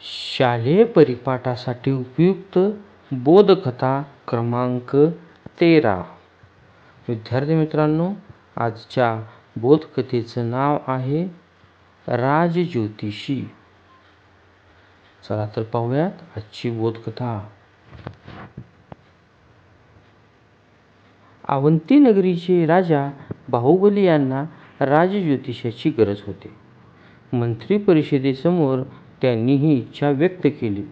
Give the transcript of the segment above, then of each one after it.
शालेय परिपाठासाठी उपयुक्त बोधकथा क्रमांक तेरा. विद्यार्थी मित्रांनो आजच्या बोधकथेचं नाव आहे राजज्योतिषी. चला तर पाहूयात आजची बोधकथा. अवंती नगरीचे राजा बाहुबली यांना राजज्योतिषाची गरज होती. मंत्री परिषदेसमोर त्यांनी ही इच्छा व्यक्त केली.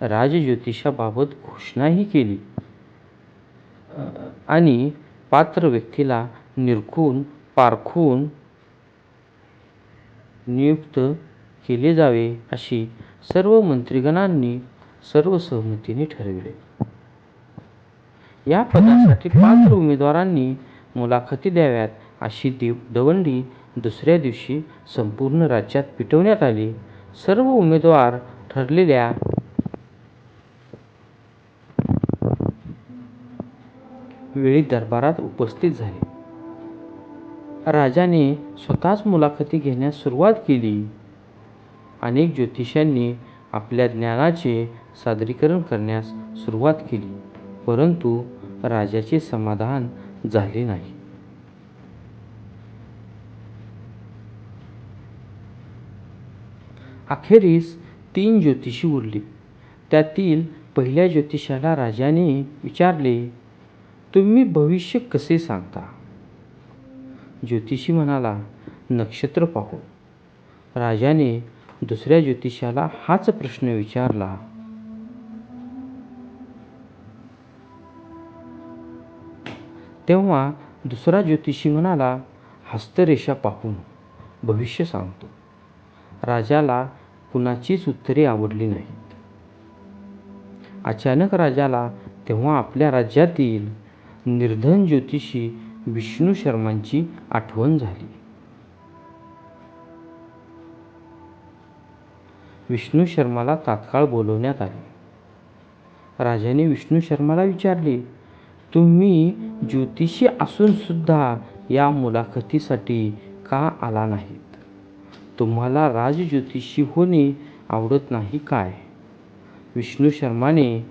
राजज्योतिषाबाबत घोषणाही केली. आणि पात्र व्यक्तीला निरखून पारखून नियुक्त केले जावे अशी सर्व मंत्रिगणांनी सर्वसहमतीने ठरविले. या पदासाठी पात्र उमेदवारांनी मुलाखती द्याव्यात अशी देव दवंडी दुसऱ्या दिवशी संपूर्ण राज्यात पिटवण्यात आली. सर्व उमेदवार ठरलेल्या वेळी दरबारात उपस्थित झाले. राजाने स्वतःच मुलाखती घेण्यास सुरुवात केली. अनेक ज्योतिषांनी आपल्या ज्ञानाचे सादरीकरण करण्यास सुरुवात केली परंतु राजाचे समाधान झाले नाही. अखेरीस तीन ज्योतिषी उरली. त्यातील पहिल्या ज्योतिषाला राजाने विचारले तुम्ही भविष्य कसे सांगता? ज्योतिषी म्हणाला नक्षत्र पाहून राजाने दुसऱ्या ज्योतिषाला हाच प्रश्न विचारला. तेव्हा दुसरा ज्योतिषी म्हणाला हस्तरेषा पाहून भविष्य सांगतो. राजाला कुणाचीच उत्तरे आवडली नाहीत. अचानक राजाला तेव्हा आपल्या राज्यातील निर्धन ज्योतिषी विष्णू शर्मांची आठवण झाली. विष्णू शर्माला तात्काळ बोलवण्यात आले. राजाने विष्णू शर्माला विचारले तुम्ही ज्योतिषी असून सुद्धा या मुलाखतीसाठी का आला नाहीत? तुम्हाला राजज्योतिषी होणे आवडत नाही काय? विष्णू शर्माने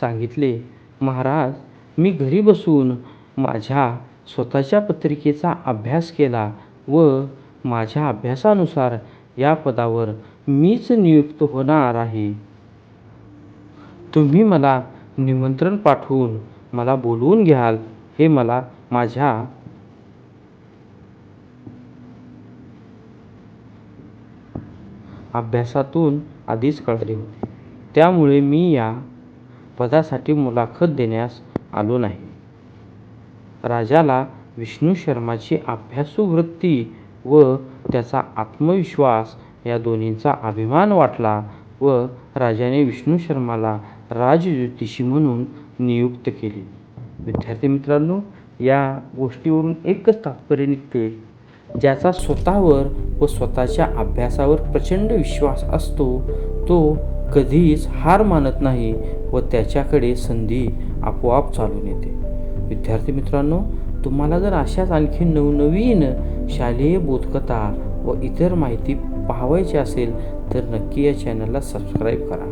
सांगितले महाराज मी घरी बसून माझ्या स्वतःच्या पत्रिकेचा अभ्यास केला व माझ्या अभ्यासानुसार या पदावर मीच नियुक्त होणार आहे. तुम्ही मला निमंत्रण पाठवून मला बोलवून घ्याल हे मला माझ्या अभ्यासातून आधीच कळले. होते त्यामुळे मी या पदासाठी मुलाखत देण्यास आलो नाही. राजाला विष्णू शर्माची अभ्यासू वृत्ती व त्याचा आत्मविश्वास या दोन्हींचा अभिमान वाटला व राजाने विष्णू शर्माला राजज्योतिषी म्हणून नियुक्त केले. विद्यार्थी मित्रांनो या गोष्टीवरून एकच तात्पर्य निघते. ज्याचा स्वतःवर व स्वतःच्या अभ्यासावर प्रचंड विश्वास असतो तो कधीच हार मानत नाही व त्याच्याकडे संधी आपोआप चालून येते. विद्यार्थी मित्रांनो तुम्हाला जर अशाच आणखी नवनवीन शालेय बोधकथा व इतर माहिती पाहावायची असेल तर नक्की या चॅनलला सबस्क्राईब करा.